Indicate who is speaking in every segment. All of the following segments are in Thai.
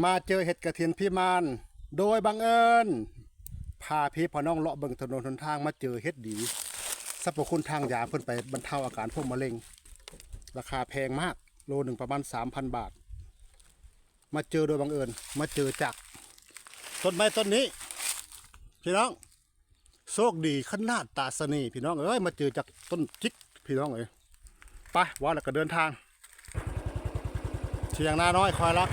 Speaker 1: มาเจอเห็ดกระเทียนพิมานโดยบังเอิญพาพี่พอน้องเลาะเบิ่งถนนหนทางมาเจอเห็ดดีสรรพคุณทางยาเพิ่นไปบรรเทาอาการพวกมะเร็ง ราคาแพงมากโลหนึ่งประมาณ3,000 บาท มาเจอโดยบังเอิญ มาเจอจากต้นไม้ต้นนี้ พี่น้องโชคดีขนาดตาสนีพี่น้องเอ้ยมาเจอจากต้นจิกพี่น้องเอ้ยไปว่าแล้วก็เดินทางเชียงนาน้อยคอยรัก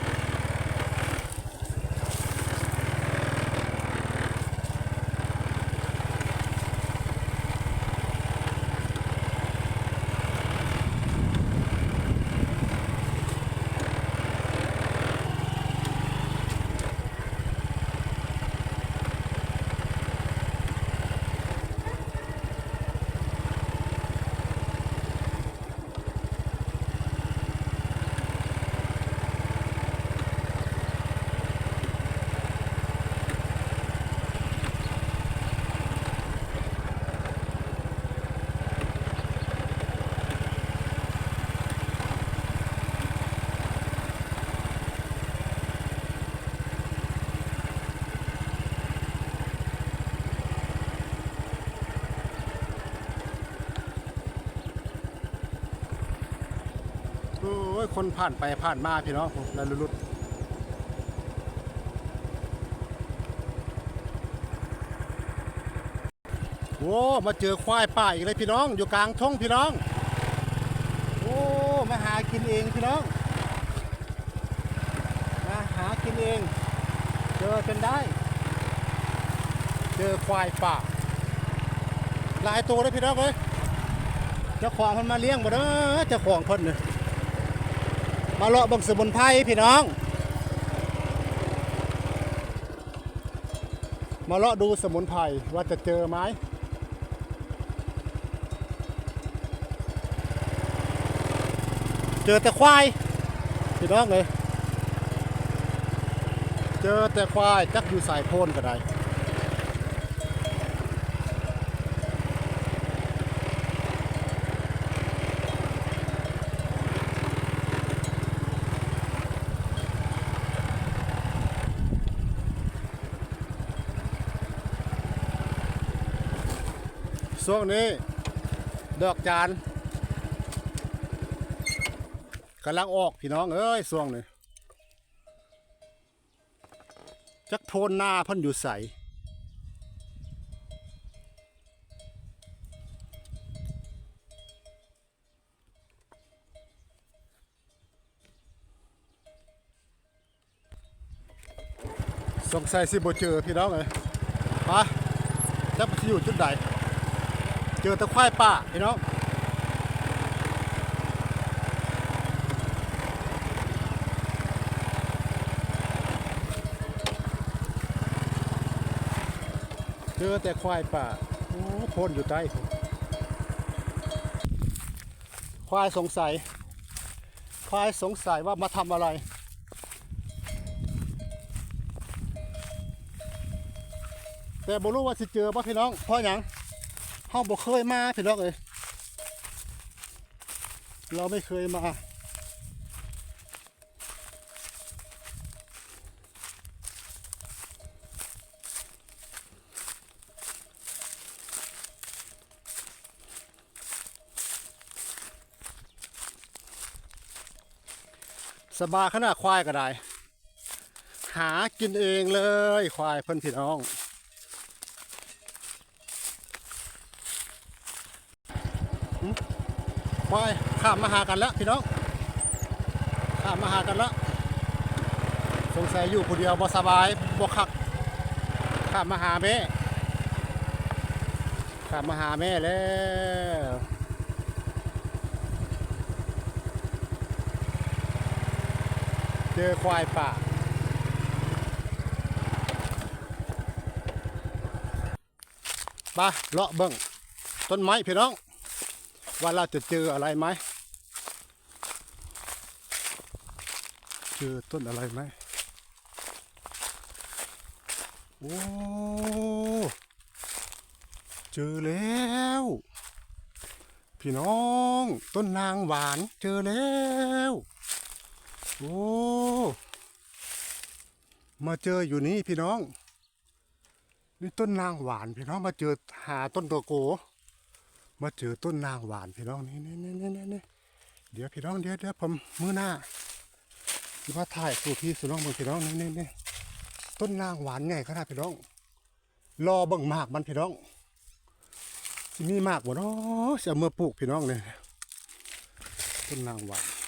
Speaker 1: อ้ยคนผ่านไปผ่านมาพี่น้องแล้วลุดโอ้มาเจอควายป่าอีกเลยพี่น้อง อยู่กลางท่งพี่น้อง โอ้มาหากินเองพี่น้อง มาหากินเอง เจอเป็นได้ เจอควายป่าหลายตัวเลยพี่น้องเอ้ยเจ้าของมันมาเลี้ยงบ่เด้อเจ้าของเพิ่นเนี่ย มาเลาะบังสมุนไพรพี่น้อง มาเลาะดูสมุนไพรว่าจะเจอไหมเจอแต่ควายพี่น้องเลยเจอแต่ควายจักอยู่สายโพนก็ได้ ช่วงนี้ ดอกจานกำลังออกพี่น้องเอ้ยช่วงนี้จักโทนหน้าพ่นอยู่ใสสงสัยสิบ่เจอพี่น้องเลยไปจักมันสิอยู่จุดใด เจอตะควายป่าพี่น้องเจอแต่ควายป่าโอ้คนอยู่ใต้ควายสงสัย ควายสงสัยว่ามาทำอะไร แต่บ่รู้ว่าสิเจอป่ะพี่น้องเพราะหยัง เฮาบ่เคยมาพี่น้องเอ้ยเราไม่เคยมาสบายขนาดควายก็ได้ หากินเองเลยควายเพิ่นพี่น้อง ไปข้ามมาหากันแล้วพี่น้องข้ามมาหากันแล้วสงสัยอยู่คนเดียวบ่สบายบ่คักข้ามมาหาแม่ข้ามมาหาแม่แล้วเจอควายป่าไปเลาะเบิ่งต้นไม้พี่น้อง ว่าเราจะเจออะไรไหม เจอต้นอะไรไหม โอ้ เจอแล้ว พี่น้อง ต้นนางหวานเจอแล้ว โอ้ มาเจออยู่นี่พี่น้อง นี่ต้นนางหวานพี่น้องมาเจอหาต้นตะโก มาเจอต้นนางหวานพี่น้องนี่นี่นี่นี่นี่นี่เดี๋ยวพี่น้องเดี๋ยวเดี๋ยวผมมือหน้าที่ว่าถ่ายสู่พี่สุน้องเบิ่งพี่น้องนี่นี่นี่ต้นนางหวานไงขนาดพี่น้อง รอเบิ่งหมากมันพี่น้องที่มีมากบ่เนาะจะเมื่อปลูกพี่น้องเนี่ยต้นนางหวาน